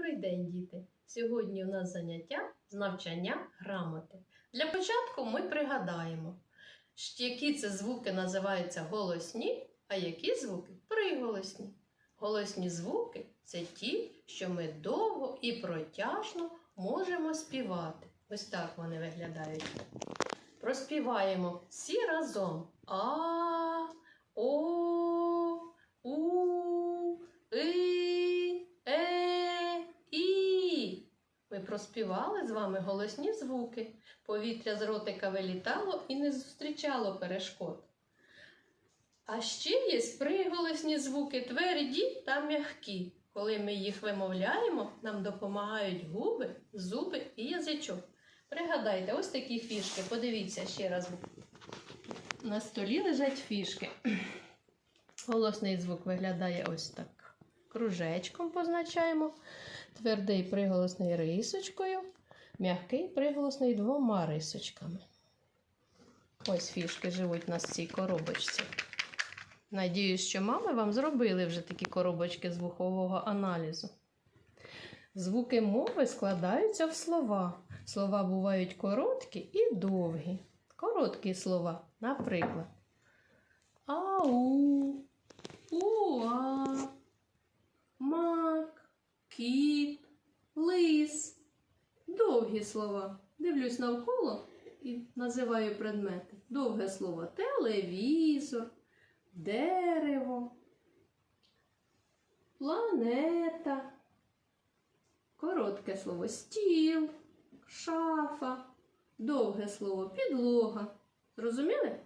Добрий день, діти! Сьогодні у нас заняття з навчання грамоти. Для початку ми пригадаємо, які це звуки називаються голосні, а які звуки приголосні. Голосні звуки це ті, що ми довго і протяжно можемо співати. Ось так вони виглядають. Проспіваємо всі разом. А, О, У, И, Е, І. Ми проспівали з вами голосні звуки. Повітря з ротика вилітало і не зустрічало перешкод. А ще є приголосні звуки тверді та м'які. Коли ми їх вимовляємо, нам допомагають губи, зуби і язичок. Пригадайте, ось такі фішки. Подивіться ще раз. На столі лежать фішки. Голосний звук виглядає ось так. Кружечком позначаємо. Твердий приголосний рисочкою, м'який приголосний двома рисочками. Ось фішки живуть у нас в цій коробочці. Надіюсь, що мами вам зробили вже такі коробочки звукового аналізу. Звуки мови складаються в слова. Слова бувають короткі і довгі. Короткі слова, наприклад. Ау, уа, кіт, лис. Довгі слова. Дивлюсь навколо і називаю предмети. Довге слово телевізор, дерево, планета. Коротке слово стіл, шафа, довге слово підлога. Зрозуміли?